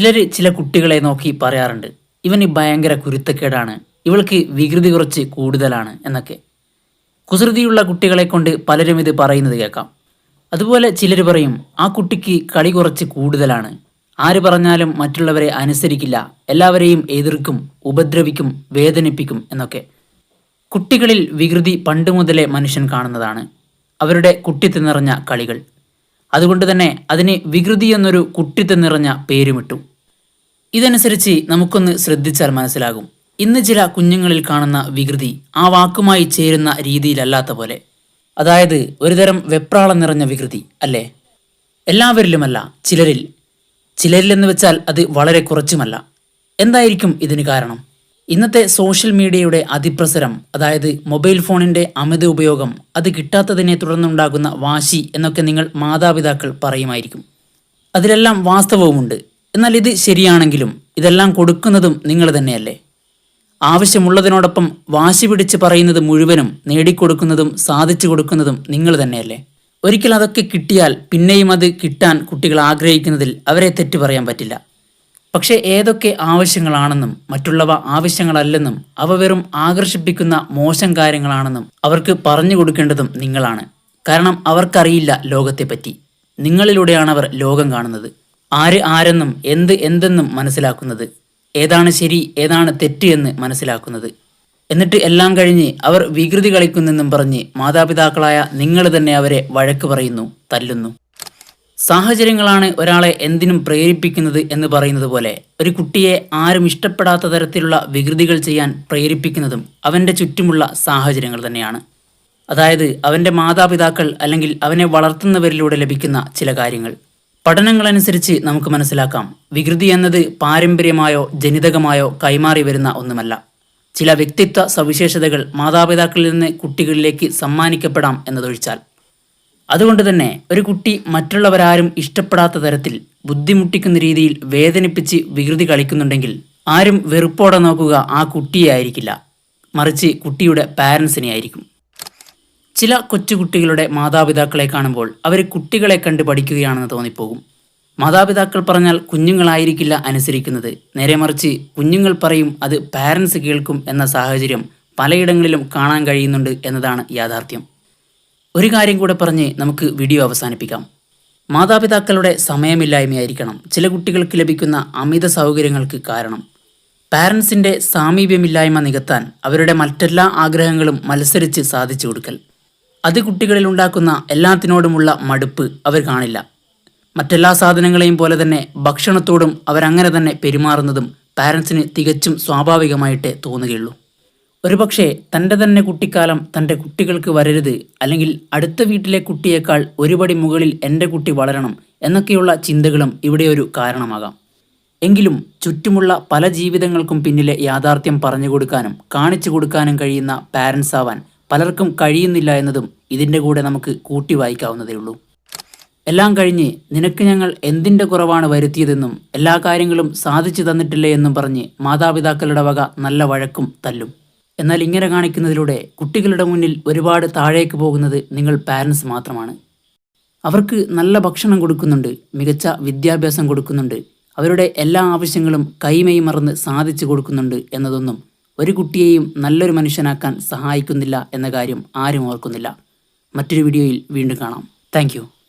ചിലർ ചില കുട്ടികളെ നോക്കി പറയാറുണ്ട് ഇവന് ഭയങ്കര കുരുത്തക്കേടാണ് ഇവൾക്ക് വികൃതി കുറച്ച് കൂടുതലാണ് എന്നൊക്കെ. കുസൃതിയുള്ള കുട്ടികളെ കൊണ്ട് പലരും ഇത് പറയുന്നത് കേൾക്കാം. അതുപോലെ ചിലർ പറയും ആ കുട്ടിക്ക് കളി കുറച്ച് കൂടുതലാണ് ആര് പറഞ്ഞാലും മറ്റുള്ളവരെ അനുസരിക്കില്ല എല്ലാവരെയും എതിർക്കും ഉപദ്രവിക്കും വേദനിപ്പിക്കും എന്നൊക്കെ. കുട്ടികളിൽ വികൃതി പണ്ട് മുതലേ മനുഷ്യൻ കാണുന്നതാണ് അവരുടെ കുട്ടിത്ത് നിറഞ്ഞ കളികൾ. അതുകൊണ്ട് തന്നെ അതിന് വികൃതി എന്നൊരു കുട്ടിത്ത് നിറഞ്ഞ പേരുമിട്ടു. ഇതനുസരിച്ച് നമുക്കൊന്ന് ശ്രദ്ധിച്ചാൽ മനസ്സിലാകും. ഇന്ന് ചില കുഞ്ഞുങ്ങളിൽ കാണുന്ന വികൃതി ആ വാക്കുമായി ചേരുന്ന രീതിയിലല്ലാത്ത പോലെ. അതായത് ഒരുതരം വെപ്രാളം നിറഞ്ഞ വികൃതി അല്ലേ? എല്ലാവരിലുമല്ല ചിലരിൽ. ചിലരിലെന്ന് വെച്ചാൽ അത് വളരെ കുറച്ചുമല്ല. എന്തായിരിക്കും ഇതിന് കാരണം? ഇന്നത്തെ സോഷ്യൽ മീഡിയയുടെ അതിപ്രസരം അതായത് മൊബൈൽ ഫോണിന്റെ അമിത ഉപയോഗം അത് കിട്ടാത്തതിനെ തുടർന്നുണ്ടാകുന്ന വാശി എന്നൊക്കെ നിങ്ങൾ മാതാപിതാക്കൾ പറയുമായിരിക്കും. അതിലെല്ലാം വാസ്തവവുമുണ്ട്. എന്നാൽ ഇത് ശരിയാണെങ്കിലും ഇതെല്ലാം കൊടുക്കുന്നതും നിങ്ങൾ തന്നെയല്ലേ? ആവശ്യമുള്ളതിനോടൊപ്പം വാശി പിടിച്ച് പറയുന്നത് മുഴുവനും നേടിക്കൊടുക്കുന്നതും സാധിച്ചു കൊടുക്കുന്നതും നിങ്ങൾ തന്നെയല്ലേ? ഒരിക്കൽ അതൊക്കെ കിട്ടിയാൽ പിന്നെയും അത് കിട്ടാൻ കുട്ടികൾ ആഗ്രഹിക്കുന്നതിൽ അവരെ തെറ്റു പറയാൻ പറ്റില്ല. പക്ഷേ ഏതൊക്കെ ആവശ്യങ്ങളാണെന്നും മറ്റുള്ളവ ആവശ്യങ്ങളല്ലെന്നും അവ വെറും ആകർഷിപ്പിക്കുന്ന മോശം കാര്യങ്ങളാണെന്നും അവർക്ക് പറഞ്ഞു കൊടുക്കേണ്ടതും നിങ്ങളാണ്. കാരണം അവർക്കറിയില്ല ലോകത്തെപ്പറ്റി. നിങ്ങളിലൂടെയാണ് അവർ ലോകം കാണുന്നത്. ആര് ആരെന്നും എന്ത് എന്തെന്നും മനസ്സിലാക്കുന്നത്. ഏതാണ് ശരി ഏതാണ് തെറ്റ് എന്ന് മനസ്സിലാക്കുന്നത്. എന്നിട്ട് എല്ലാം കഴിഞ്ഞ് അവർ വികൃതി കളിക്കുന്നെന്നും പറഞ്ഞ് മാതാപിതാക്കളായ നിങ്ങൾ തന്നെ അവരെ വഴക്ക് പറയുന്നു തല്ലുന്നു. സാഹചര്യങ്ങളാണ് ഒരാളെ എന്തിനും പ്രേരിപ്പിക്കുന്നത് എന്ന് പറയുന്നത് പോലെ ഒരു കുട്ടിയെ ആരും ഇഷ്ടപ്പെടാത്ത തരത്തിലുള്ള വികൃതികൾ ചെയ്യാൻ പ്രേരിപ്പിക്കുന്നതും അവന്റെ ചുറ്റുമുള്ള സാഹചര്യങ്ങൾ തന്നെയാണ്. അതായത് അവന്റെ മാതാപിതാക്കൾ അല്ലെങ്കിൽ അവനെ വളർത്തുന്നവരിലൂടെ ലഭിക്കുന്ന ചില കാര്യങ്ങൾ. പഠനങ്ങളനുസരിച്ച് നമുക്ക് മനസ്സിലാക്കാം. വികൃതി എന്നത് പാരമ്പര്യമായോ ജനിതകമായോ കൈമാറി വരുന്ന ഒന്നുമല്ല. ചില വ്യക്തിത്വ സവിശേഷതകൾ മാതാപിതാക്കളിൽ നിന്ന് കുട്ടികളിലേക്ക് സമ്മാനിക്കപ്പെടാം എന്നതൊഴിച്ചാൽ. അതുകൊണ്ട് തന്നെ ഒരു കുട്ടി മറ്റുള്ളവരാരും ഇഷ്ടപ്പെടാത്ത തരത്തിൽ ബുദ്ധിമുട്ടിക്കുന്ന രീതിയിൽ വേദനിപ്പിച്ച് വികൃതി കളിക്കുന്നുണ്ടെങ്കിൽ ആരും വെറുപ്പോടെ നോക്കുക ആ കുട്ടിയെ ആയിരിക്കില്ല. മറിച്ച് കുട്ടിയുടെ പാരൻസിനെ ആയിരിക്കും. ചില കൊച്ചുകുട്ടികളുടെ മാതാപിതാക്കളെ കാണുമ്പോൾ അവർ കുട്ടികളെ കണ്ട് പഠിക്കുകയാണെന്ന് തോന്നിപ്പോകും. മാതാപിതാക്കൾ പറഞ്ഞാൽ കുഞ്ഞുങ്ങളായിരിക്കില്ല അനുസരിക്കുന്നത്. നേരെ മറിച്ച് കുഞ്ഞുങ്ങൾ പറയും അത് പാരൻസ് കേൾക്കും എന്ന സാഹചര്യം പലയിടങ്ങളിലും കാണാൻ കഴിയുന്നുണ്ട് എന്നതാണ് യാഥാർത്ഥ്യം. ഒരു കാര്യം കൂടെ പറഞ്ഞ് നമുക്ക് വീഡിയോ അവസാനിപ്പിക്കാം. മാതാപിതാക്കളുടെ സമയമില്ലായ്മയായിരിക്കണം. ചില കുട്ടികൾക്ക് ലഭിക്കുന്ന അമിത സൗകര്യങ്ങൾക്ക് കാരണം. പാരൻസിന്റെ സാമീപ്യമില്ലായ്മ നികത്താൻ അവരുടെ മറ്റെല്ലാ ആഗ്രഹങ്ങളും മത്സരിച്ച് സാധിച്ചു കൊടുക്കൽ. അത് കുട്ടികളിൽ ഉണ്ടാക്കുന്ന എല്ലാത്തിനോടുമുള്ള മടുപ്പ് അവർ കാണില്ല. മറ്റെല്ലാ സാധനങ്ങളെയും പോലെ തന്നെ ഭക്ഷണത്തോടും അവരങ്ങനെ തന്നെ പെരുമാറുന്നതും പാരൻസിന് തികച്ചും സ്വാഭാവികമായിട്ട് തോന്നുകയുള്ളൂ. ഒരുപക്ഷെ തന്റെ തന്നെ കുട്ടിക്കാലം തന്റെ കുട്ടികൾക്ക് വരരുത് അല്ലെങ്കിൽ അടുത്ത വീട്ടിലെ കുട്ടിയേക്കാൾ ഒരുപടി മുകളിൽ എന്റെ കുട്ടി വളരണം എന്നൊക്കെയുള്ള ചിന്തകളും ഇവിടെ ഒരു കാരണമാകാം. എങ്കിലും ചുറ്റുമുള്ള പല ജീവിതങ്ങൾക്കും പിന്നിലെ യാഥാർത്ഥ്യം പറഞ്ഞു കൊടുക്കാനും കാണിച്ചു കൊടുക്കാനും കഴിയുന്ന പാരൻസ് ആവാൻ പലർക്കും കഴിയുന്നില്ല എന്നതും ഇതിന്റെ കൂടെ നമുക്ക് കൂട്ടി വായിക്കാവുന്നതേ ഉള്ളൂ. എല്ലാം കഴിഞ്ഞ് നിനക്ക് ഞങ്ങൾ എന്തിന്റെ കുറവാണ് വരുത്തിയതെന്നും എല്ലാ കാര്യങ്ങളും സാധിച്ചു തന്നിട്ടില്ലേ എന്നും പറഞ്ഞ് മാതാപിതാക്കളുടെ വക നല്ല വഴക്കും തല്ലും. എന്നാൽ ഇങ്ങനെ കാണിക്കുന്നതിലൂടെ കുട്ടികളുടെ മുന്നിൽ ഒരുപാട് താഴേക്ക് പോകുന്നത് നിങ്ങൾ പാരൻസ് മാത്രമാണ്. അവർക്ക് നല്ല ഭക്ഷണം കൊടുക്കുന്നുണ്ട് മികച്ച വിദ്യാഭ്യാസം കൊടുക്കുന്നുണ്ട് അവരുടെ എല്ലാ ആവശ്യങ്ങളും കൈമൈ മറന്ന് സാധിച്ചു കൊടുക്കുന്നുണ്ട് എന്നതൊന്നും ഒരു കുട്ടിയെയും നല്ലൊരു മനുഷ്യനാക്കാൻ സഹായിക്കുന്നില്ല എന്ന കാര്യം ആരും ഓർക്കുന്നില്ല. മറ്റൊരു വീഡിയോയിൽ വീണ്ടും കാണാം. താങ്ക്